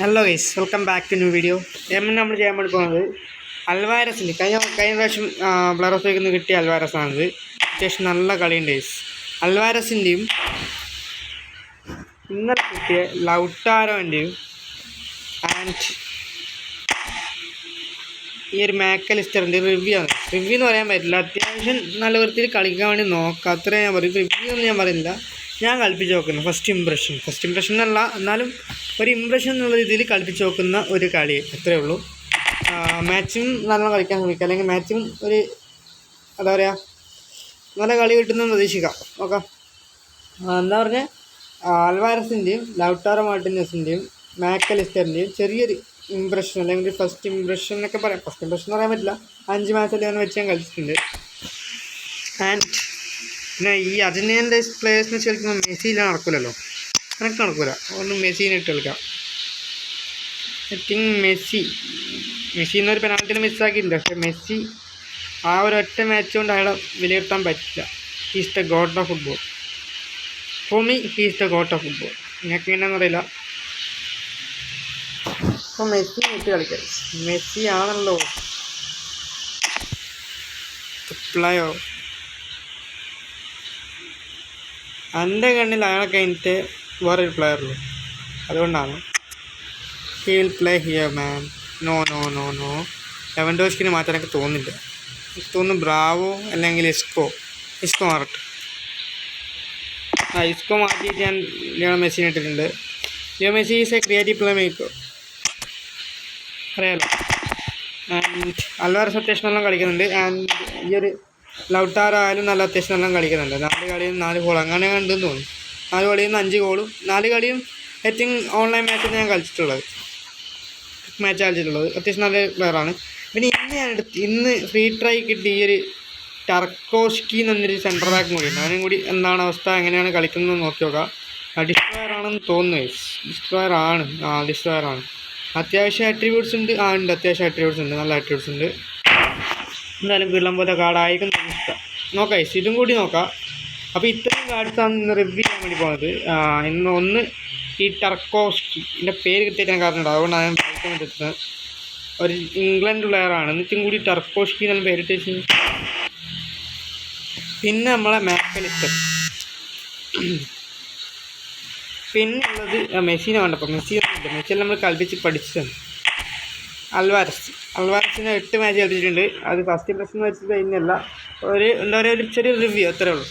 Hello guys welcome back to new video M നമ്മൾ ചെയ്യാൻ വേണ്ടി പോകുന്നത് അൽവാരസിന്റെ കഴിഞ്ഞ കഴിഞ്ഞ പ്രാവശ്യം ബ്ലറോസേക്ക് നിന്ന് കിട്ടിയ അൽവാരസ് ആണിത്. അത്യാവശ്യം നല്ല കളിയുണ്ട് ഗൈസ് അൽവാരസിന്റെയും ഇന്നലെ കിട്ടിയ ലൗട്ടാരോന്റെയും ആൻഡ് ഈ ഒരു മാക്കലിസ്റ്ററിന്റെ റിവ്യൂ ആണ്. റിവ്യൂ എന്ന് പറയാൻ പറ്റില്ല. അത്യാവശ്യം നല്ല വൃത്തിയിൽ കളിക്കാൻ വേണ്ടി നോക്കാം. അത്രേ ഞാൻ പറയും. റിവ്യൂ ഒന്നും ഞാൻ പറയുന്നില്ല. ഞാൻ കളിപ്പിച്ച് നോക്കുന്നത് ഫസ്റ്റ് ഇമ്പ്രഷൻ ഫസ്റ്റ് ഇമ്പ്രഷൻ എന്നല്ല എന്നാലും ഒരു ഇമ്പ്രഷൻ എന്നുള്ള രീതിയിൽ കളിപ്പിച്ച് നോക്കുന്ന ഒരു കളി. അത്രേ ഉള്ളൂ. മാക്സിമം നല്ലോണം കളിക്കാൻ ശ്രമിക്കുക. അല്ലെങ്കിൽ മാക്സിമം ഒരു എന്താ പറയുക നല്ല കളി കിട്ടുമെന്ന് പ്രതീക്ഷിക്കാം. ഓക്കെ. എന്താ പറഞ്ഞാൽ അൽവാരസിന്റെയും ലൗട്ടാറോ മാർട്ടിനസിന്റെയും മാക്കലിസ്റ്ററിന്റെയും ചെറിയൊരു ഇമ്പ്രഷൻ അല്ലെങ്കിൽ ഫസ്റ്റ് ഇമ്പ്രഷൻ എന്നൊക്കെ പറയാം. ഫസ്റ്റ് ഇമ്പ്രഷൻ എന്ന് പറയാൻ പറ്റില്ല. അഞ്ച് മാച്ച് അല്ലെങ്കിൽ വെച്ച് ഞാൻ കളിച്ചിട്ടുണ്ട്. ആൻഡ് പിന്നെ ഈ അർജന്റീനന്റെ പ്ലേയേഴ്സിനെ വെച്ച് കളിക്കുമ്പോൾ മെസ്സിയിലാണ് നടക്കില്ലല്ലോ എനിക്ക് നടക്കില്ല ഒന്ന് മെസ്സിനെ ഇട്ട് കളിക്കാം. ഐ തിങ്ക് മെസ്സി മെസ്സി എന്നൊരു പെനാൽറ്റിനെ മിസ്സാക്കിയിട്ടുണ്ട് പക്ഷേ മെസ്സി ആ ഒരു ഒറ്റ മാച്ച് കൊണ്ട് അയാളെ വിലയിരുത്താൻ പറ്റില്ല. He's the god of football for me he's the god of football നിങ്ങൾക്ക് എങ്ങനെയാണെന്ന് അറിയില്ല അപ്പോൾ മെസ്സി ഇട്ട് കളിക്കാം. മെസ്സി ആണല്ലോ. പ്ലയോ എന്റെ കണ്ണിൽ അയാളെ കഴിഞ്ഞിട്ട് വേറൊരു പ്ലെയറുള്ളൂ അതുകൊണ്ടാണ്. He will play here man no no no no ലെവൻഡോസ്കിന് മാറ്റാൻ എനിക്ക് തോന്നില്ല തോന്നുന്നു ബ്രാവോ അല്ലെങ്കിൽ ഇസ്കോ. ഇസ്കോ മാറട്ടെ. ആ ഇസ്കോ മാറ്റിയിട്ട് ഞാൻ ലിയോ മെസ്സിനെ ഇട്ടിട്ടുണ്ട്. Leo Messi is a creative playmaker അറിയാലോ. ആൻഡ് അൽവാരസ് സത്യേഷനെല്ലാം നല്ല കളിക്കുന്നുണ്ട്. ആൻഡ് ഈ ഒരു ലൗട്ടാർ ആയാലും നല്ല അത്യാവശ്യം നല്ല കളിക്കുന്നുണ്ട്. നാല് കളിയും നാല് ഗോൾ അങ്ങനെ കണ്ടെന്ന് തോന്നുന്നു. നാല് കളിയും അഞ്ച് ഗോളും നാല് കളിയും ഏറ്റവും ഓൺലൈൻ മാച്ചാണ് ഞാൻ കളിച്ചിട്ടുള്ളത്. മാച്ച് കളിച്ചിട്ടുള്ളത്. അത്യാവശ്യം നല്ല പ്ലെയറാണ് പിന്നെ ഇന്ന് ഞാൻ എടുത്ത് ഇന്ന് ഫ്രീ ട്രൈ കിട്ടി ഈ ഒരു ടർക്കോസ്കി എന്നൊരു സെന്റർ ബാക്കും കൂടി ഉണ്ട്. അവനും കൂടി എന്താണ് അവസ്ഥ എങ്ങനെയാണ് കളിക്കുന്നത് നോക്കി നോക്കാം. ഡിസ്ട്രോയർ ആണെന്ന് തോന്നുന്നു ഡിസ്ട്രോയർ ആണ്. ആ ഡിസ്ട്രോയർ ആണ്. അത്യാവശ്യം അട്രിബ്യൂട്ട്സ് ഉണ്ട്. ആ ഉണ്ട്. അത്യാവശ്യം അട്രിബ്യൂട്ട്സ് ഉണ്ട്. നല്ല അട്രിബ്യൂട്ട്സ് ഉണ്ട്. എന്തായാലും കിള്ളം പോലെ കാടായിരിക്കും നോക്കാം. ഇതും കൂടി നോക്കാം. അപ്പോൾ ഇത്രയും കാർഡ്സാണ് ഇന്ന് റിവ്യൂ ചെയ്യാൻ വേണ്ടി പോകുന്നത് ഇന്ന് ഒന്ന് ഈ ടർക്കോസ്കി എന്റെ പേര് കിട്ടിയിട്ട് ഞാൻ കാരണം അതുകൊണ്ടാണ് ഞാൻ വായിക്കാൻ പറ്റുന്നത് ഒരു ഇംഗ്ലണ്ട് പ്ലെയറാണ് എന്നിട്ടും കൂടി ടർക്കോസ്കി എന്നാണ് പേരിട്ട് വെച്ച് പിന്നെ നമ്മളെ മാക്കലിസ്റ്റർ പിന്നെ ഉള്ളത് മെസ്സീനെ വേണ്ടപ്പോൾ മെസ്സി മെസ്സിയെല്ലാം നമ്മൾ കളിപ്പിച്ച് പഠിച്ചതാണ്. അൽവാരസ്. അൽവാരസിനെ എട്ട് മാച്ച് കളിച്ചിട്ടുണ്ട്. അത് ഫസ്റ്റ് ഇംപ്രഷൻ വെച്ചത് കഴിഞ്ഞല്ല ഒരു എന്താ പറയുക ഒരു ചെറിയ റിവ്യൂ അത്രേ ഉള്ളൂ.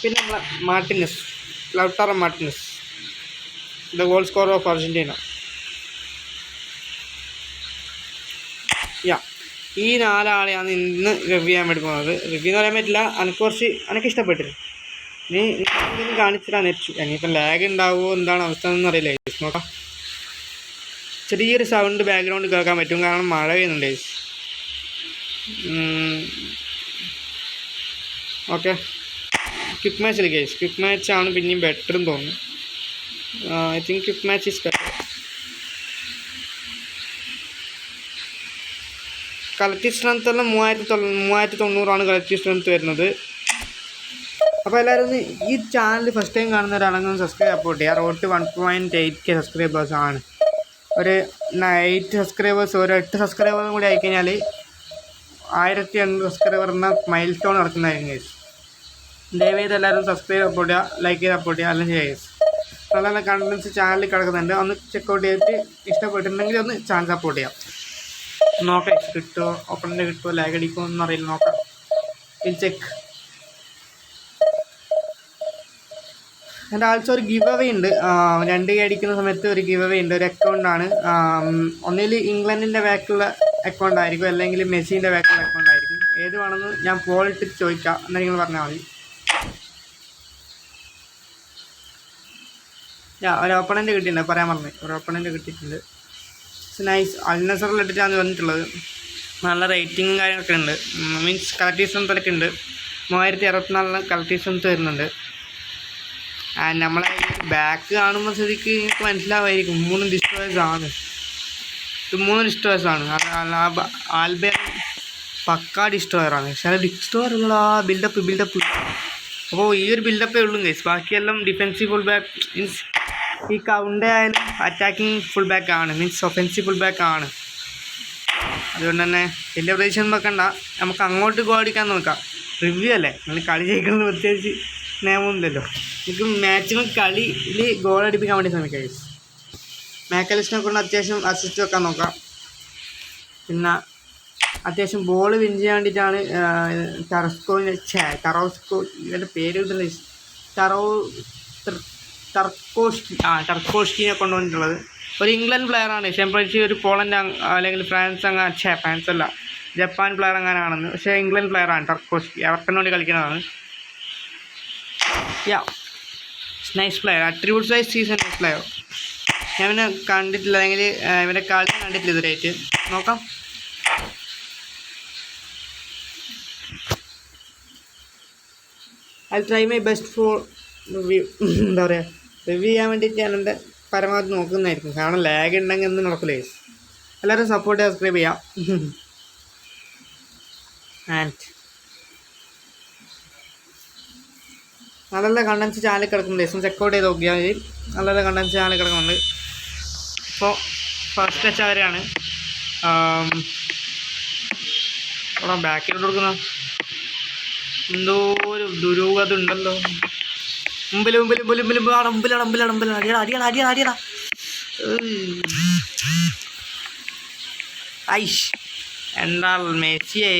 പിന്നെ നമ്മളെ Martinez Lautaro Martinez. The goal score of Argentina yeah ഈ നാലാളെയാണ് ഇന്ന് റിവ്യൂ ചെയ്യാൻ വേണ്ടി പോകുന്നത്. റിവ്യൂ എന്ന് പറയാൻ പറ്റില്ല. എനിക്ക് കുറച്ച് എനിക്ക് ഇഷ്ടപ്പെട്ടില്ല നീ എന്തെങ്കിലും കാണിച്ചിട്ടാണ് നെറ്റ് ഇനിയിപ്പം ലാഗ് ഉണ്ടാവുമോ എന്താണ് അവസ്ഥ എന്നറിയില്ല. നോക്കാം. ചെറിയൊരു സൗണ്ട് ബാക്ക്ഗ്രൗണ്ട് കേൾക്കാൻ പറ്റും. കാരണം മഴ പെയ്യുന്നുണ്ട്. ഓക്കെ ക്വിക്ക് മാച്ച് അല്ലേ ഗേസ് ക്വിക്ക് മാച്ച് ആണ് പിന്നെയും എന്ന് തോന്നുന്നു. I think quick match is better collective strength എല്ലാം മൂവായിരത്തി തൊള്ള മൂവായിരത്തി തൊണ്ണൂറാണ് കളക്റ്റീവ് സ്ട്രെങ്ത് വരുന്നത്. അപ്പോൾ എല്ലാവരും ഈ ചാനൽ ഫസ്റ്റ് ടൈം കാണുന്നവരാണെങ്കിൽ സബ്സ്ക്രൈബ് സപ്പോർട്ട് ചെയ്യുക. Road one point eight K subscribers ആണ്. ഒരു എയ്റ്റ് സബ്സ്ക്രൈബേഴ്സ് ഒരു എട്ട് സബ്സ്ക്രൈബേഴ്സും കൂടി ആയിക്കഴിഞ്ഞാൽ ആയിരത്തി എണ്ണൂറ് സബ്സ്ക്രൈബർ എന്ന മൈൽ സ്റ്റോൺ നടക്കുന്നതായിരിക്കും ഗൈസ് ദയവേത് എല്ലാവരും സബ്സ്ക്രൈബ് സപ്പോർട്ട് ചെയ്യുക ലൈക്ക് ചെയ്ത് സപ്പോർട്ട് ചെയ്യുക അല്ലെങ്കിൽ guys. നല്ല നല്ല കണ്ടൻസ് ചാനലിൽ കിടക്കുന്നുണ്ട്. ഒന്ന് ചെക്കൗട്ട് ചെയ്തിട്ട് ഇഷ്ടപ്പെട്ടിട്ടുണ്ടെങ്കിൽ ഒന്ന് ചാനൽ സപ്പോർട്ട് ചെയ്യാം. നോക്കാം കിട്ടുമോ ഓപ്പണിന്റെ കിട്ടുമോ ലാഗ് അടിക്കുമോ എന്നറിയില്ല നോക്കാം. ചെക്ക് എന്റെ ആൾസോ ഒരു ഗിവ് അവേ ഉണ്ട് രണ്ട് കെ അടിക്കുന്ന സമയത്ത് ഒരു ഗിവ് അവേ ഉണ്ട്. ഒരു അക്കൗണ്ടാണ് ഒന്നിൽ ഇംഗ്ലണ്ടിന്റെ ബാക്കിലുള്ള അക്കൗണ്ട് ആയിരിക്കും. അല്ലെങ്കിൽ മെസ്സിന്റെ ബാക്കിലുള്ള അക്കൗണ്ട് ആയിരിക്കും. ഏത് വേണമെന്ന് ഞാൻ പോളിട്ട് ചോദിക്കാം. എന്നാൽ നിങ്ങൾ പറഞ്ഞാൽ മതി. യാ ഒരു ഓപ്പണന്റ് കിട്ടിയിട്ടുണ്ട്. പറയാൻ പറഞ്ഞു ഒരു ഓപ്പണന്റ് കിട്ടിയിട്ടുണ്ട്. നൈസ് അൽനസറിൽ ഇട്ടിട്ടാണ് വന്നിട്ടുള്ളത്. നല്ല റേറ്റിങ്ങും കാര്യങ്ങളൊക്കെ ഉണ്ട്. മീൻസ് സ്ട്രെങ്ത്തൊക്കെ ഉണ്ട്. മൂവായിരത്തി അറുപത്തിനാലിന് സ്ട്രെങ്ത് വരുന്നുണ്ട് നമ്മളെ ബാക്ക് കാണുമ്പോൾ സ്ഥിതിക്ക് നിങ്ങൾക്ക് മനസ്സിലാവുമായിരിക്കും മൂന്ന് ഡിസ്ട്രോയേഴ്സ് ആണ്. ഇത് മൂന്ന് ഡിസ്ട്രോയേഴ്സ് ആണ്. ആൽബം പക്കാ ഡിസ്ട്രോയർ ആണ്. ചില ഉള്ള ബിൽഡപ്പ് ബിൽഡപ്പ് അപ്പോൾ ഈ ഒരു ബിൽഡപ്പേ ഉള്ളൂ ഗൈസ് ബാക്കിയെല്ലാം ഡിഫെൻസീവ് ഫുൾ ബാക്ക് മീൻസ് ഈ കൗണ്ട് ആയാലും അറ്റാക്കിംഗ് ഫുൾ ബാക്ക് ആണ്. മീൻസ് ഒഫെൻസീവ് ഫുൾ ബാക്ക് ആണ്. അതുകൊണ്ട് തന്നെ വലിയ പ്രതീക്ഷ ഒന്നും വെക്കണ്ട. നമുക്ക് അങ്ങോട്ട് ഗോൾ അടിക്കാൻ നോക്കാം. റിവ്യൂ അല്ലേ? നിങ്ങൾ കളി ജയിക്കുന്നത് പ്രത്യേകിച്ച് നിയമമൊന്നുമില്ലല്ലോ എനിക്ക് മാക്സിമം കളിയിൽ ഗോൾ അടിപ്പിക്കാൻ വേണ്ടി ശ്രമിക്കാം മേക്കലിസ്റ്റിനെ കൊണ്ട് അത്യാവശ്യം അസിസ്റ്റ് വെക്കാൻ നോക്കാം. പിന്നെ അത്യാവശ്യം ബോൾ വിൻ ചെയ്യാൻ വേണ്ടിയിട്ടാണ് ടറസ്കോവിനെ ഛേ ടറോസ്കോ ഇവന്റെ പേര് കിട്ടുന്ന ടറോ ടർക്കോഷ്കി ആ ടർക്കോഷ്കിനെ കൊണ്ടുവന്നിട്ടുള്ളത് ഒരു ഇംഗ്ലണ്ട് പ്ലെയറാണ് ഷെംപ്രച്ചി ഒരു പോളണ്ട് അല്ലെങ്കിൽ ഫ്രാൻസ് അങ്ങ് ഛേ ഫ്രാൻസ് അല്ല ജപ്പാൻ പ്ലെയർ അങ്ങനെയാണെന്ന് പക്ഷേ ഇംഗ്ലണ്ട് പ്ലെയറാണ് ടർക്കോഷ്കി അവർക്കെന്നോണ്ട് കളിക്കുന്നതാണ്. Ya nice player attributes wise season nice player ഞാൻ ഇവനെ കണ്ടിട്ടില്ല. അല്ലെങ്കിൽ ഇവന്റെ കളി കണ്ടിട്ടില്ല ഇതുവരെയായിട്ട്. നോക്കാം. I try my best for review എന്താ പറയുക റിവ്യൂ ചെയ്യാൻ വേണ്ടിയിട്ട് ഞാൻ എന്റെ പരമാവധി നോക്കുന്നതായിരിക്കും. കാരണം ലാഗ് ഉണ്ടെങ്കിൽ ഒന്നും നടക്കില്ലേ എല്ലാവരും സപ്പോർട്ട് സബ്സ്ക്രൈബ് ചെയ്യാം. ആൻഡ് നല്ല നല്ല കണ്ടൻസ് ചാനൽ കിടക്കുന്നുണ്ട്. ചെക്ക് ചെക്കൗട്ട് ചെയ്ത് നോക്കിയാൽ മതി. നല്ല നല്ല കണ്ടൻസ് ചാനൽ കിടക്കുന്നുണ്ട് ഇപ്പോൾ ഫസ്റ്റ് ടച്ച് അവരാണ് അവിടെ ബാക്കിലോട്ട് കൊടുക്കുന്ന? എന്തോ ഒരു ദുരൂഹത ഉണ്ടല്ലോ. മുമ്പിൽ മുമ്പിൽ മുമ്പിൽ മുമ്പിൽ ആ മുമ്പിലാണ് മുമ്പിലാണ് മുമ്പിലാണ് അടിയടാ അടിയടാ അടിയടാ അടിയടാ. ഐഷ്. എന്താ മെസ്സിയേ.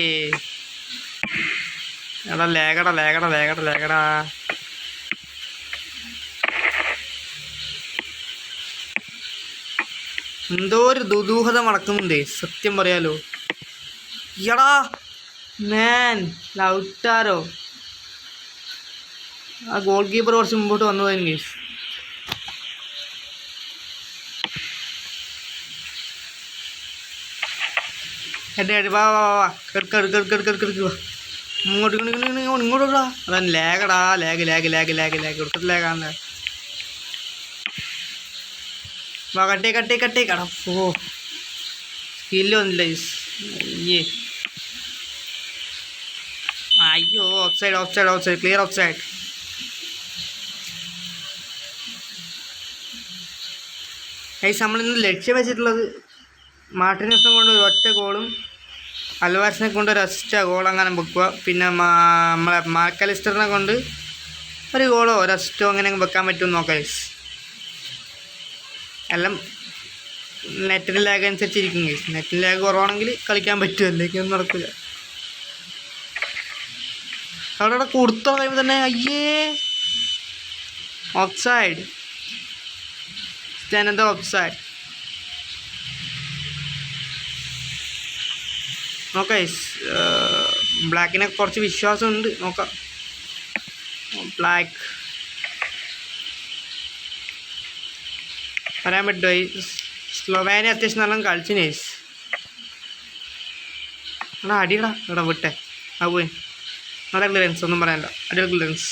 എടാ ലേഖട ലേഖട ലേഖട ലേകടാ എന്തോ ഒരു ദുദൂഹത മടക്കുന്നുണ്ട് സത്യം പറയാലോ എടാ മാൻ ലൗട്ടാരോ ആ ഗോൾ കീപ്പർ കുറച്ച് മുമ്പോട്ട് വന്നതായിരുന്നു ഗേസ് എടേ എടേ, വാ വാ വാ കെടുക്ക എടുക്ക എടുക്ക വാ ഇങ്ങോട്ട് ഇങ്ങോട്ട് ഇങ്ങോട്ട് ഇങ്ങോട്ട് ഇങ്ങോട്ട് അതാണ് ലാഗടാ lag lag lag lag lag എടുത്തിട്ട് ലാഗാന്ന് കട്ടേ കട്ടേ കട്ടേ കടം. ഓ സ്കില്ല് വന്നില്ല ഗേസ് അയ്യേ. അയ്യോ offside offside offside clear offside guys നമ്മളിന്ന് ലക്ഷ്യം വെച്ചിട്ടുള്ളത് മാർട്ടിനസിനെ കൊണ്ട് ഒരു ഒറ്റ ഗോളും അൽവാസിനെ കൊണ്ട് ഒരു അസിസ്റ്റ ഗോൾ അങ്ങനെ വെക്കുക. പിന്നെ നമ്മളെ മാർക്കലിസ്റ്ററിനെ കൊണ്ട് ഒരു ഗോളോ ഒരു അസിസ്റ്റോ അങ്ങനെ വെക്കാൻ പറ്റുമെന്ന് നോക്കാം ഗൈസ് എല്ലാം നെറ്റിന് ലാഗ് അനുസരിച്ചിരിക്കും ഗൈസ് നെറ്റിന് ലാഗ് കുറവാണെങ്കിൽ കളിക്കാൻ പറ്റും അല്ലെങ്കിൽ ഒന്നും നടക്കില്ല. അവിടെ അവിടെ കൊടുത്ത ടൈമിൽ തന്നെ അയ്യേ. ഓഫ് സൈഡ് സ്റ്റാൻഡ് ഓഫ് നോക്കാം ബ്ലാക്കിനെ കുറച്ച് വിശ്വാസമുണ്ട്. നോക്കാം. ബ്ലാക്ക് പറയാൻ പറ്റുമോ ഈ സ്ലൊവേനിയ അത്യാവശ്യം നല്ല കളിച്ചു നൈസ് എടാ അടിയടാ എടാ വിട്ടെ ആ പോയി നല്ല ക്ലിയറൻസ് ഒന്നും പറയാനില്ല അടിപൊളി ക്ലിയറൻസ്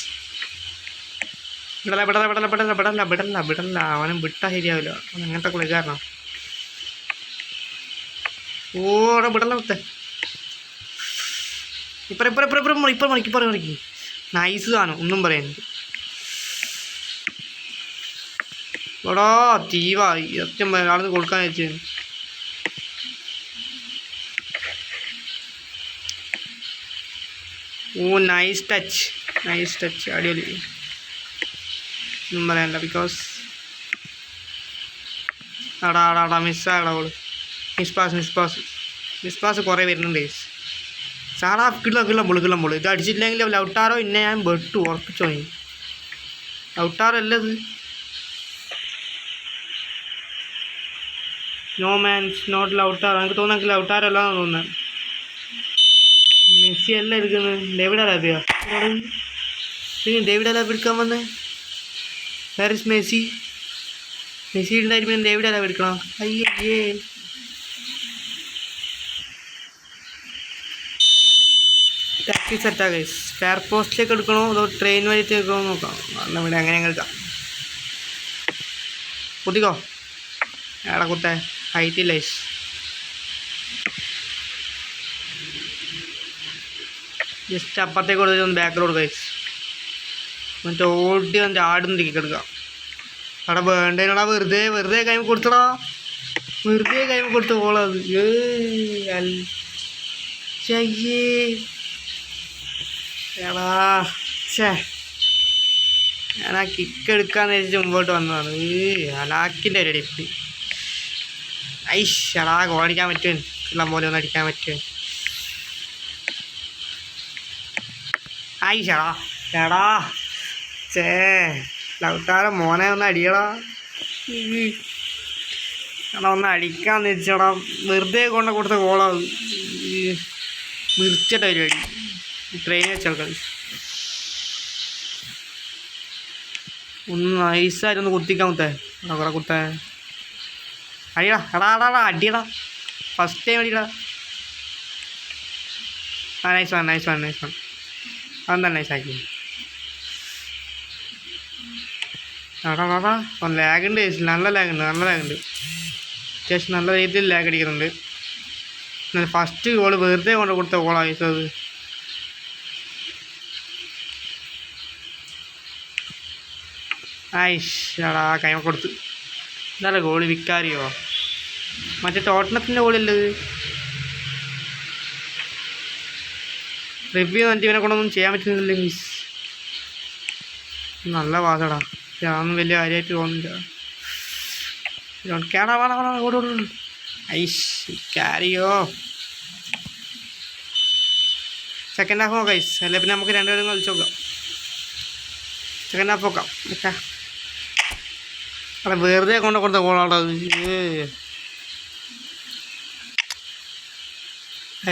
വിടല വിടല വിടല വിടല വിടല വിടല വിടല അവനും വിട്ടാ ശരിയാവില്ല അങ്ങനത്തെ ഓ ഓടെ വിടല്ല വിട്ടെ ഇപ്പം ഇപ്പം ഇപ്പം ഇപ്പം ഇപ്പം മണിക്ക് പറയും മണിക്ക് നൈസ് കാണും ഒന്നും പറയാനുണ്ട് എടാ തീവായി. സത്യം ആളിന്ന് കൊടുക്കാൻ വെച്ചു ഓ നൈസ് ടച്ച് നൈസ് ടച്ച് അടിപൊളി. ഒന്നും പറയാനില്ല ബിക്കോസ് അടാ അടാ miss pass miss pass miss pass കുറേ വരുന്നുണ്ട് സാറാ കിള്ള കിള്ള പൊളി കിള്ള പൊളി ഇത് അടിച്ചില്ലെങ്കിൽ ലൗട്ടാറോ ഇന്നെ ഞാൻ വെട്ടു ഉറപ്പിച്ചോ ലൗട്ടാറോ അല്ല ഇത് നോ മാൻ നോട്ട് ലൗട്ടാറോ എനിക്ക് തോന്നുന്നു എനിക്ക് ലൗട്ടാറോ അല്ലാന്ന് തോന്നുന്നത് മെസ്സി അല്ല എടുക്കുന്നത്? ഡേവിഡ് അലാബിയോ? ഡേവിഡ് അലാബ് എടുക്കാൻ വന്നേ? Paris Messi. മെസ്സി ഉണ്ടായിരിക്കും ഡേവിഡ് അലാബ് എടുക്കണം? അയ്യേ ടാക്സി സെറ്റാ ഗൈസ് ഫെയർ പോസ്റ്റിലേക്ക് എടുക്കണോ അതോ ട്രെയിൻ വഴിയിട്ട് എടുക്കണോ നോക്കാം. എന്നാൽ ഇവിടെ അങ്ങനെ അങ്ങ് എടുക്കാം. കുത്തിക്കോ? എടാ കുത്തേ. ഗൈസ് ജസ്റ്റ് അപ്പുറത്തേക്ക് കൊടുത്തിട്ട് ഒന്ന് ബാക്കിലോട്ട് ഗൈസ് എന്നിട്ട് ഓടി വന്നിട്ട് ആടുന്ന തിരിക്കി കിടക്കുക. അവിടെ വേണ്ടതിനോടാ വെറുതെ വെറുതെ കൈ കൊടുത്തടാ. വെറുതെ കൈ കൊടുത്ത് പോളത് ഏടാ ഛേ ഞാൻ ആ കിക്ക് എടുക്കാന്ന് വെച്ചിട്ട് മുമ്പോട്ട് വന്നതാണ്. അലാക്കിന്റെ ഒരു അടിപ്പ് ഐഷ് എടാ ഗോളടിക്കാൻ പറ്റും. ഉള്ള പോലെ ഒന്ന് അടിക്കാൻ പറ്റും. ഐഷടാ എടാ. ചേ ലൗട്ടാര മോനെ ഒന്ന് അടിയടാ. എടാ ഒന്ന് അടിക്കാന്ന് വെച്ചടാ വെറുതെ കൊണ്ട് കൊടുത്ത ഗോളാ. നിർത്തിട്ട പരിപാടി. ട്രെയിൻ വെച്ചാൽ ഒന്ന് ഐസായിട്ടൊന്ന് കുത്തിക്കാൻ കുത്തേ അവിടെ കുത്തേ. അടിയടാ എടാ അടിയടാ. ഫസ്റ്റ് ടൈം അടിയടാ. ആ nice one nice one nice one അതെന്താ നൈസ് ആക്കി? എടാ എടാ ലാഗ് ഉണ്ട് നല്ല ലാഗ് ഉണ്ട് നല്ല ലാഗ് ഉണ്ട്. അത്യാവശ്യം നല്ല രീതിയിൽ ലാഗ് അടിക്കുന്നുണ്ട്. എന്നാൽ ഫസ്റ്റ് ഗോൾ വെറുതെ കൊണ്ട് കൊടുത്ത ഗോളാണ് അത്. ഐഷ് എടാ കൈമ കൊടുത്ത്. എന്താ ഗോളി വിക്കാരിയോ? മറ്റേ ടോട്ടണത്തിന്റെ ഗോളില്ലത് റിവ്യൂ എന്നിട്ട് ഇവനെ കൊണ്ടൊന്നും ചെയ്യാൻ പറ്റുന്നില്ല മിസ് നല്ല വാസടാ ഞാനൊന്നും വലിയ കാര്യമായിട്ട് തോന്നുന്നില്ല. കേടാ വേണം വേണം ഓടി ഓടി. ഐഷ് കാരിയോ സെക്കൻഡ് ഹാഫ് നോക്കാം ഐസ് അല്ലെ പിന്നെ നമുക്ക് രണ്ടുപേരും കളിച്ചു നോക്കാം. സെക്കൻഡ് ഹാഫ് നോക്കാം. ഓക്കെ അവിടെ വെറുതെ കൊണ്ട് കൊടുത്ത ഗോളാണ്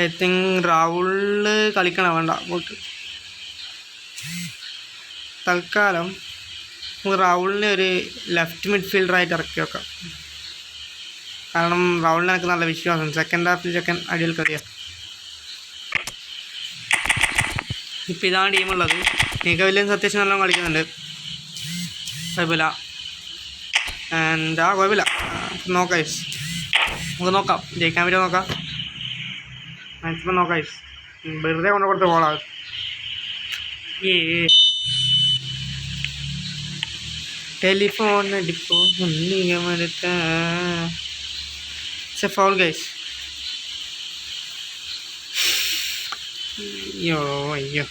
ഐ തിങ്ക് രാഹുൽ കളിക്കണ? വേണ്ട പോട്ട് തൽക്കാലം രാഹുലിനെ ഒരു ലെഫ്റ്റ് മിഡ്ഫീൽഡറായിട്ട് ഇറക്കി വെക്കാം. കാരണം രാഹുലിനെ എനിക്ക് നല്ല വിശ്വാസം. സെക്കൻഡ് ഹാഫിൽ സെക്കൻഡ് അടിയിൽ കറിയാം ഇപ്പം ഇതാണ് ടീമുള്ളത് നീക്ക വില്യൻസ് അത്യാവശ്യം നല്ലോണം കളിക്കുന്നുണ്ട്. കുഴപ്പമില്ല. എന്താ കുഴപ്പമില്ല. നോക്കാം ഐസ് നമുക്ക് നോക്കാം. ജയിക്കാൻ പറ്റുമോ നോക്കാം. മാക്സിമം നോക്കാം ഐസ് വെറുതെ കൊണ്ട് കൊടുത്ത് ഏ ടെലിഫോൺ അടിപ്പോ ഫൗൾ ഗൈസ് അയ്യോ അയ്യോ.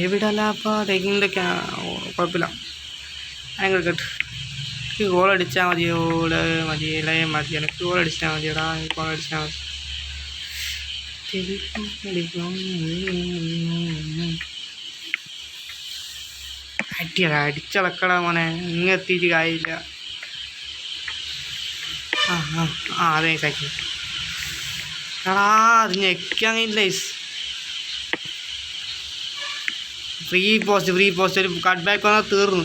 എവിടല്ലാപ്പാ ടേക്കിങ്ങിന്റെ കുഴപ്പമില്ല. അങ്ങനെ കേട്ട് എനിക്ക് ഗോൾ അടിച്ചാൽ മതി മതിയല്ലേ മതി. എനിക്ക് ഗോൾ അടിച്ചാൽ മതിയടാ എനിക്ക് ഗോൾ അടിച്ചാൽ മതി. അടിയടാ അടിച്ചളക്കടാ മോനെ. ഇങ്ങ് എത്തിയിട്ട് കാര്യമില്ല. ആ ആ അതെ സാക്കി എടാ അത് ഞെക്കാൻ കഴിയില്ല ഫ്രീ പോസ്റ്റ് ഫ്രീ പോസ്റ്റ് ഒരു കട്ട് ബാക്ക് വന്നാൽ തീർന്നു.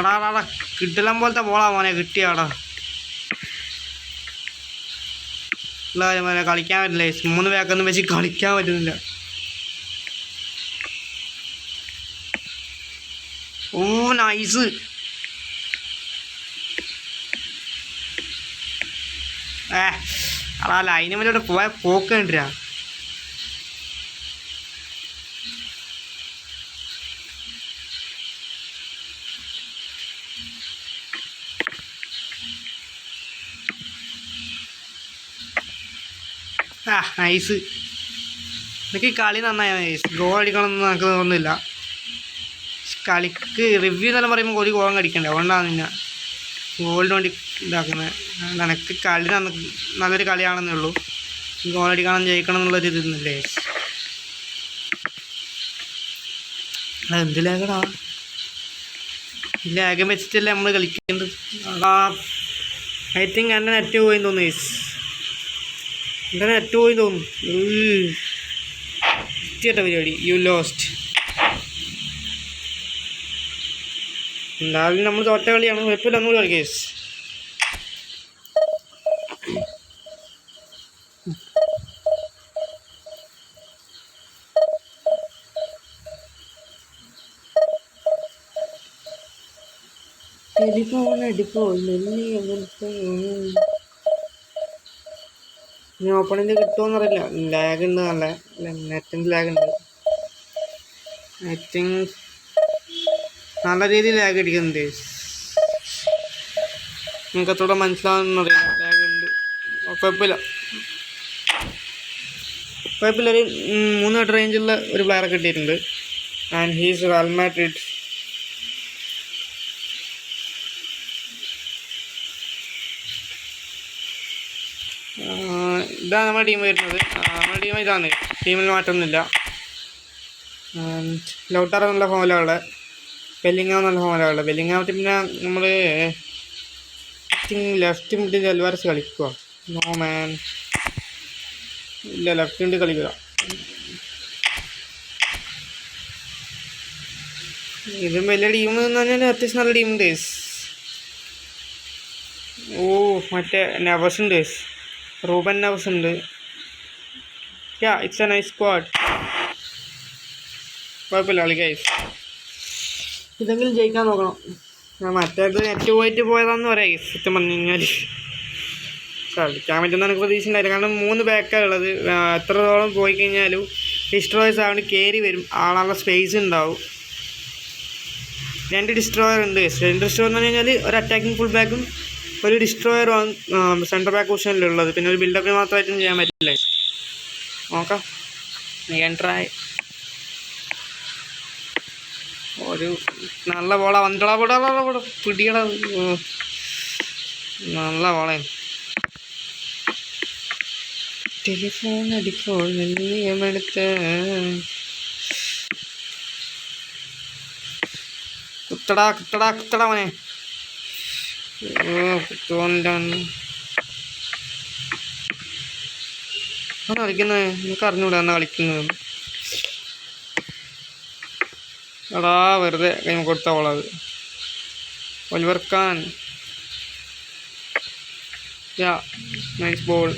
അടാ അടാ കിട്ടലം പോലത്തെ ബോളാ മോനെ കിട്ടിയാടാ. കാര്യം മോനെ കളിക്കാൻ പറ്റില്ല. മൂന്ന് പേക്കൊന്നും വെച്ച് കളിക്കാൻ പറ്റുന്നില്ല. ഓ നൈസ് ഏ അടാ ലൈന് മേലോട്ട് പോയ പോക്ക് ആ നൈസ് എനിക്ക് കളി നന്നായി. നൈസ് ഗോൾ അടിക്കണമെന്ന് നമുക്ക് തോന്നുന്നില്ല. കളിക്ക് റിവ്യൂ എന്നെല്ലാം പറയുമ്പോൾ ഒരു ഗോളം കടിക്കണ്ടേ അതുകൊണ്ടാണ് നിന്നെ ഗോളിന് വേണ്ടി ഇതാക്കുന്നത് എനിക്ക് കളി നന്ന നല്ലൊരു കളിയാണെന്നേ ഉള്ളൂ. ഗോൾ അടിക്കണം ജയിക്കണം എന്നുള്ളൊരു ഇതൊന്നുമില്ലേ? എന്ത് ലാഗടാ ലാഗം വെച്ചിട്ടല്ലേ നമ്മൾ കളിക്കേണ്ടത്? ഐ തിങ്ക് എന്റെ നെറ്റ് പോയി തോന്നുന്നു എന്റെ നെറ്റ് പോയി ചേട്ട പരിപാടി. യു ലോസ്റ്റ് എന്തായാലും നമ്മൾ തോറ്റ കളിയാണ് കുഴപ്പമില്ല. ഒന്നുകൂടി കളിക്കേസ് കേസ് ടെലിഫോൺ എടുക്കോ. നെല്ലി അങ്ങനത്തെ ഇനി ഓപ്പണിന്റെ കിട്ടുമോ എന്നറിയില്ല ലാഗ് ഉണ്ട് നല്ല നെറ്റിന്റെ ലാഗ് ഉണ്ട്. തിങ്ക് നല്ല രീതിയിൽ ലാഗ് അടിക്കുന്നുണ്ട്. നിങ്ങൾക്ക് അത്രയോടെ മനസ്സിലാവുന്നറിയില്ല ലാഗ് ഉണ്ട്. കുഴപ്പമില്ല. കുഴപ്പമില്ല. ഒരു മൂന്ന് റേഞ്ചുള്ള ഒരു പ്ലെയറെ കിട്ടിയിട്ടുണ്ട്. ആൻഡ് ഹീസ് വെൽ മാഡ്രിഡ് ഇതാണ് നമ്മുടെ ടീം വരുന്നത്. നമ്മുടെ ടീം ഇതാണ്. ടീമിൽ മാറ്റമൊന്നുമില്ല. നല്ല ഫോമിലാണ് ബെല്ലിങ്ങാം നല്ല ഫോമിലാണ് ബെല്ലിങ്ങാം പിന്നെ നമ്മൾ ലെഫ്റ്റ് മിഡിൽ ജൽവാരസ് കളിക്കുക നോ മാൻ ഇല്ല ലെഫ്റ്റ് മിഡിൽ കളിക്കുക ഇതും വലിയ ടീം എന്ന് പറഞ്ഞാൽ അത്യാവശ്യം നല്ല ടീം ടീമുണ്ട് ഓ മറ്റേ നവസ് ഉണ്ട് റൂബൻ ഹൗസ് ഉണ്ട്. Ya it's a nice squad കുഴപ്പമില്ല കളി ഗൈസ് ഇതെങ്കിലും ജയിക്കാൻ നോക്കണം. ഞാൻ മറ്റേത് നെറ്റ് പോയിട്ട് പോയതാന്ന് പറയാം. സത്യം പറഞ്ഞു കഴിഞ്ഞാൽ കളിക്കാൻ പറ്റുന്ന എനിക്ക് പ്രതീക്ഷ കാരണം മൂന്ന് ബാക്കാണ് ഉള്ളത് എത്രത്തോളം പോയി കഴിഞ്ഞാലും ഡിസ്ട്രോയേഴ്സ് ആവുകൊണ്ട് കയറി വരും. ആളുള്ള സ്പേസ് ഉണ്ടാവും. രണ്ട് ഡിസ്ട്രോയർ ഉണ്ട്. രണ്ട് ഡിസ്ട്രോയർ എന്ന് പറഞ്ഞു കഴിഞ്ഞാൽ ഒരു അറ്റാക്കിംഗ് ഫുൾ ബാക്കും ഒരു ഡിസ്ട്രോയർ സെന്റർ ബാക്ക് പൊസിഷനിലുള്ളത് പിന്നെ ഒരു ബിൽഡപ്പിന് മാത്രമായിട്ടും ചെയ്യാൻ പറ്റില്ല. നോക്കാം. ഞാൻ ട്രൈ ഒരു നല്ല ബോളാ വന്നിട്ടാ പോടാ പോടാ പിടിയടാ. നല്ല ബോളേ ടെലിഫോൺ അടിപ്പോൾ നിയമമെടുത്ത് കുത്തടാ കുത്തടാ കുത്തടാ മോനെ. കളിക്കുന്നത് എനിക്ക് അറിഞ്ഞൂടെ എന്നാ കളിക്കുന്നത്? എടാ വെറുതെ കൈമ കൊടുത്ത ഒലിവർക്കാൻ യാ നൈസ് ബോൾ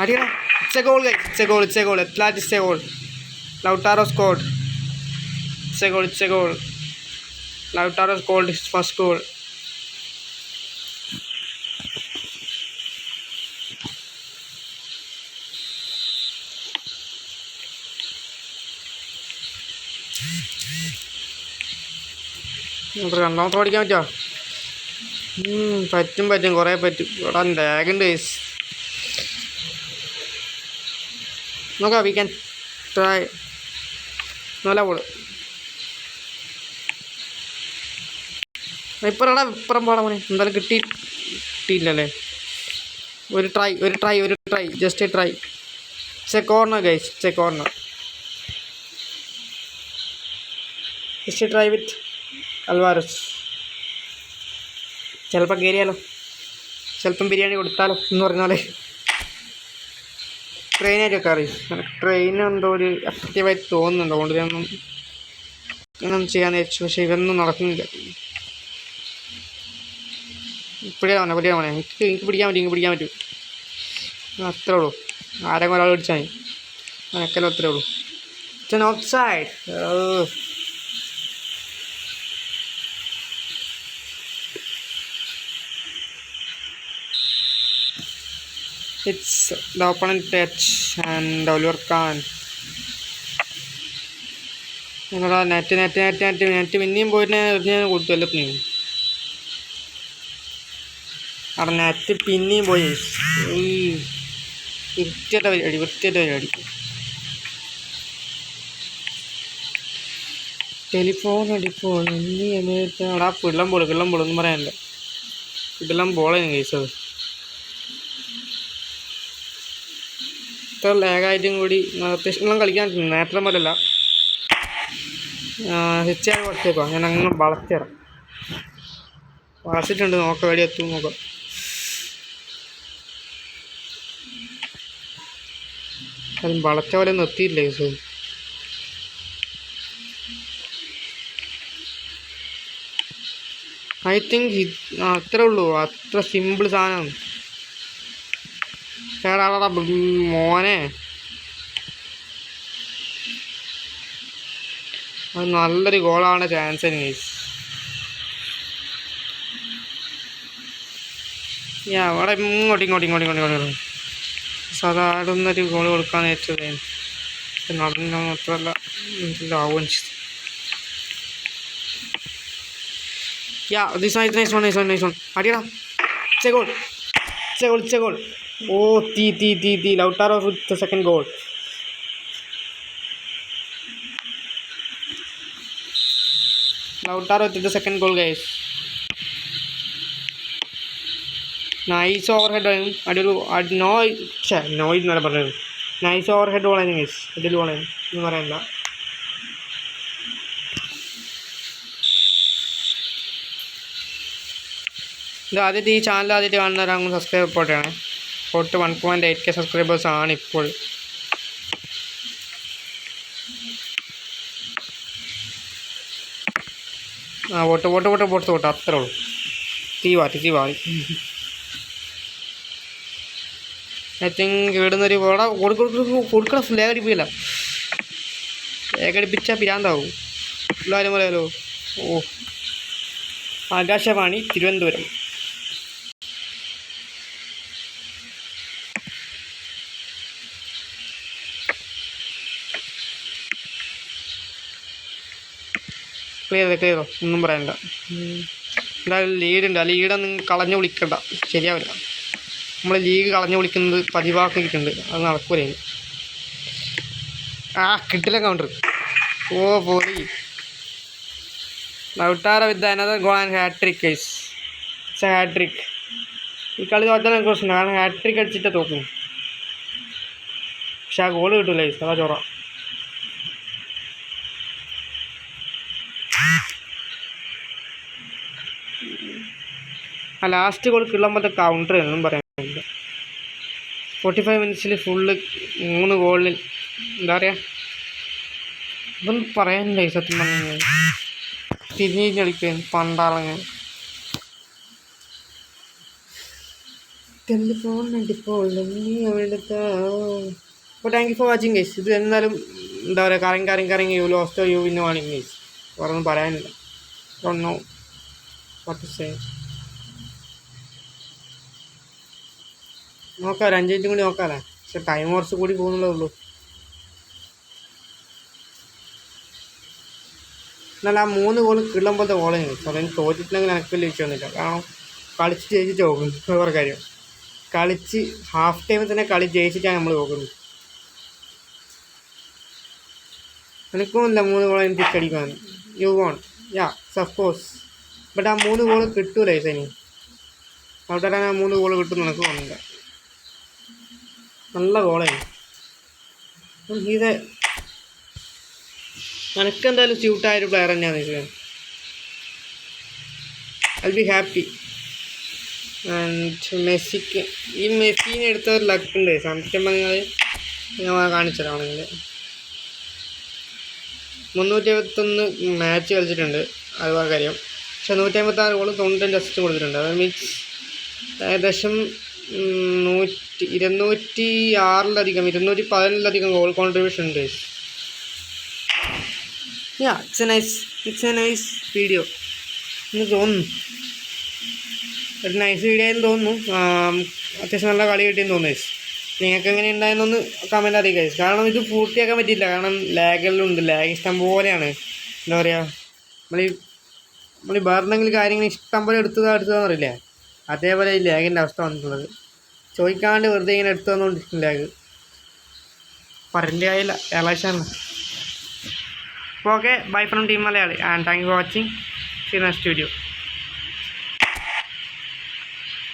അടിയടാ. ഇച്ച goal it's a goal Ichha goal it's a goal Lautaro scored it's a goal, it's a goal. Lautaro scored his first goal. രണ്ടാമത്തെ പഠിക്കാൻ പറ്റുമോ പറ്റും പറ്റും. കുറേ പറ്റും. ഇവിടെ ലാഗുണ്ട് ഗൈസ് നോക്കാം വി ക്യാൻ ട്രൈ നല്ല ബോൾ ഇപ്പറടാ ഇപ്പുറം പോടാ മോനെ. എന്തായാലും കിട്ടി കിട്ടിയില്ലല്ലേ ഒരു ട്രൈ ഒരു ട്രൈ ഒരു ട്രൈ ജസ്റ്റ് ട്രൈ ചെ കോർണർ ഗൈസ് ചെ corner just try with Alvarez ചിലപ്പോൾ കയറിയാലോ ചിലപ്പം ബിരിയാണി കൊടുത്താലോ എന്ന് പറഞ്ഞാൽ ട്രെയിനായിട്ടൊക്കെ അറിയും? ട്രെയിൻ എന്തോ ഒരു എഫക്റ്റീവായിട്ട് തോന്നുന്നുണ്ട്. അതുകൊണ്ട് ഞാനൊന്നും ചെയ്യാൻ വെച്ചു പക്ഷേ ഇതൊന്നും നടക്കുന്നില്ല. ഇപ്പോഴേ വേണം പുള്ളിയാ വേണേ എനിക്ക് എനിക്ക് പിടിക്കാൻ പറ്റും എനിക്ക് പിടിക്കാൻ പറ്റും അത്രേ ഉള്ളൂ ആരെങ്കിലും ഒരാൾ പിടിച്ചാൽ മതി അനക്കല്ലോ അത്രേ ഉള്ളൂ it's offside It's the opponent touch and Oliver Khan. Net net net net net പിന്നെയും പോയിട്ട് ഞാൻ കൊടുത്തു എല്ലാത്തിനും അവിടെ നെറ്റ് പിന്നെയും പോയി. ഈ വൃത്തിയുടെ പരിപാടി വൃത്തിയുടെ പരിപാടി ടെലിഫോൺ അടിപ്പോൾ എന്നീ എന്നിട്ട് അവിടെ ആ പിള്ളം പോൾ പിള്ളം പോളൊന്നും പറയാനില്ല. പിള്ളം ബോളാണ് കഴിച്ചത്. ഇത്ര ലാഗായിട്ടും കൂടി അത്യാവശ്യം കളിക്കാൻ പറ്റും നേരത്തെ പോലല്ല. ഹിച്ചാൽ കുറച്ചേക്കോ ഞാൻ അങ്ങനെ വളർത്തിയറാം വളർത്തിട്ടുണ്ട് നോക്കാം എവിടെ എത്തും നോക്കാം അത് വളച്ച പോലെ ഒന്നും എത്തിയില്ലേ ഐ തിങ്ക് അത്രേ ഉള്ളൂ. അത്ര സിമ്പിൾ സാധനം. ചേടാടാ മോനെ. അത് നല്ലൊരു ഗോളാണ് ചാൻസ് ഞാൻ അവിടെ ഇങ്ങോട്ട് ഇങ്ങോട്ട് ഇങ്ങോട്ട് ഇങ്ങോട്ട് ഇങ്ങോട്ട്. ഒരു ഗോൾ കൊടുക്കാൻ നേരിട്ടത് നടന്ന മാത്രമല്ല ലാവും ചെയ്തു. Yeah this nice nice one nice one nice one അടിയടാ. ചെ ഗോൾ ചെ ഗോൾ ചെ ഗോൾ ഓ തീ തീ തീ തീ. Lautaro with second goal Lautaro with second goal guys nice overhead അടിയൊരു no ഛേ നോയ് എന്നല്ല പറഞ്ഞത്. നൈസ് ഓവർ ഹെഡ് ബോളായിരുന്നു ഗൈസ് ഇതിൽ ബോളായിരുന്നു എന്ന് പറയാനില്ല. ഇത് ആദ്യത്തെ ഈ ചാനൽ ആദ്യമായിട്ട് ഒരാൾ subscribe പോട്ടെയാണ് forty one point eight K subscribers ആണ് ഇപ്പോൾ. ആ vote vote vote vote vote. അത്രേ ഉള്ളൂ. തീ വാറ്റി തീ വാടി ഐ തിങ്ക് ഇവിടുന്നൊരു ഇവിടെ കൊടുക്കണം ലേഖ ഏകടിപ്പിക്കില്ല ലേഖ അടിപ്പിച്ചാൽ പിരാന്താവും. എല്ലാവരും പറയാലോ? ഓ. ആകാശവാണി തിരുവനന്തപുരം. ക്ലിയർ ക്ലിയറോ ഒന്നും പറയണ്ട. എന്തായാലും ലീഡുണ്ട്. ആ ലീഡൊന്നും കളഞ്ഞു വിളിക്കണ്ട. ശരിയാവില്ല. നമ്മൾ ലീഗ് കളഞ്ഞു വിളിക്കുന്നത് പതിവാക്കിയിട്ടുണ്ട്. അത് നടക്കൂലേ. ആ കിട്ടില്ല കൗണ്ടർ ഓ പോയി. Lautaro with another goal and hat trick case it's a hat trick ഈ കളി തോറ്റാൽ എനിക്ക് പ്രശ്നം കാരണം ഹാട്രിക് അടിച്ചിട്ട് തോക്കും പക്ഷെ ആ ഗോൾ കിട്ടില്ല ഈ സ്ഥല ചോറ. ആ ലാസ്റ്റ് ഗോൾ കിള്ളുമ്പോഴത്തെ കൗണ്ടർ എന്നും പറയാനില്ല ഫോർട്ടി ഫൈവ് മിനിറ്റ്സിൽ ഫുള്ള് മൂന്ന് ഗോളിൽ എന്താ പറയുക ഇതൊന്നും പറയാനില്ല സത്യം പറഞ്ഞു തിരിഞ്ഞ് കളിക്കാൻ പണ്ടാളങ്ങ്. ടെലിഫോൺ അടിപ്പോൾ നീ അവിടുത്തെ അപ്പോൾ thank you for watching guys ഇത് എന്നാലും എന്താ പറയുക കറങ്ങി കറങ്ങി കറങ്ങി യു ലോസ്റ്റോ യു വിന്നു വാണിങ് ഗൈസ് വേറെ ഒന്നും പറയാനില്ല. ഡോണ്ട് വാട്ട് സേ നോക്കാം ഒരു അഞ്ച് മിനിറ്റും കൂടി നോക്കാമല്ലേ പക്ഷെ ടൈം കുറച്ച് കൂടി പോകുന്നുള്ളേ ഉള്ളൂ. എന്നാൽ ആ മൂന്ന് ഗോൾ കിള്ളുമ്പോഴത്തെ ഗോളാണ് അതുകൊണ്ട് തോറ്റിട്ടില്ലെങ്കിൽ എനിക്ക് വലിയ വിഷയമൊന്നുമില്ല കാരണം കളിച്ച് ജയിച്ചിട്ട് പോകുന്നു വേറെ കാര്യം. കളിച്ച് ഹാഫ് ടൈമിൽ തന്നെ കളി ജയിച്ചിട്ടാണ് നമ്മൾ പോകുന്നത് എനിക്കുമില്ല മൂന്ന് ഗോൾ എനിക്ക് തിരിച്ചടിക്കാൻ you won yeah suppose but ആ മൂന്ന് ഗോൾ കിട്ടൂല ഇനി? അവിടെ ആ മൂന്ന് ഗോൾ കിട്ടും എനിക്ക് തോന്നുന്നില്ല. നല്ല ഗോളായി ഇത് നനക്കെന്തായാലും സ്യൂട്ടായൊരു പ്ലെയർ തന്നെയാണ് ഇത് ഐ ബി ഹാപ്പി മെസ്സിക്ക് ഈ മെസ്സിനെ എടുത്ത ഒരു ലക്ക് ഉണ്ട്. സംശയം നിങ്ങൾ ഞാൻ കാണിച്ചു തരാണെങ്കിൽ മുന്നൂറ്റി എഴുപത്തൊന്ന് മാച്ച് കളിച്ചിട്ടുണ്ട്. അത് കാര്യം. പക്ഷെ നൂറ്റി അമ്പത്താറ് ഗോളും തൊണ്ണൂറ്റഞ്ച് അസിസ്റ്റ് കൊടുത്തിട്ടുണ്ട്. അത് മീൻസ് ഏകദേശം നൂറ്റി ഇരുന്നൂറ്റി ആറിലധികം ഇരുന്നൂറ്റി പതിനൊന്നിലധികം ഗോൾ കോൺട്രിബ്യൂഷൻ ഉണ്ട്. Yeah it's a nice it's a nice video എന്ന് തോന്നുന്നു. ഒരു നൈസ് വീഡിയോ എന്ന് തോന്നുന്നു. അത്യാവശ്യം നല്ല കളി കിട്ടിയെന്ന് തോന്നുന്നു. നിങ്ങൾക്ക് എങ്ങനെ ഉണ്ടായെന്നൊന്ന് കമന്റ് അറിയിക്കുക. കാരണം ഇത് പൂർത്തിയാക്കാൻ പറ്റിയില്ല. കാരണം ലാഗെല്ലാം ലാഗ് ഇഷ്ടം പോലെയാണ്. എന്താ പറയുക നമ്മൾ ഈ നമ്മൾ ഈ വേറെന്തെങ്കിലും കാര്യങ്ങൾ ഇഷ്ടം പോലെ എടുത്തതാണ് എടുത്തതെന്ന് അറിയില്ല? അതേപോലെ ഈ ലാഗിന്റെ അവസ്ഥ വന്നിട്ടുള്ളത്. ചോദിക്കാണ്ട് വെറുതെ ഇങ്ങനെ എടുത്തു തന്നുകൊണ്ടിരിക്കും അത് പറയേണ്ട ആയില്ല okay bye from team Malayali. And thank you for watching. See next video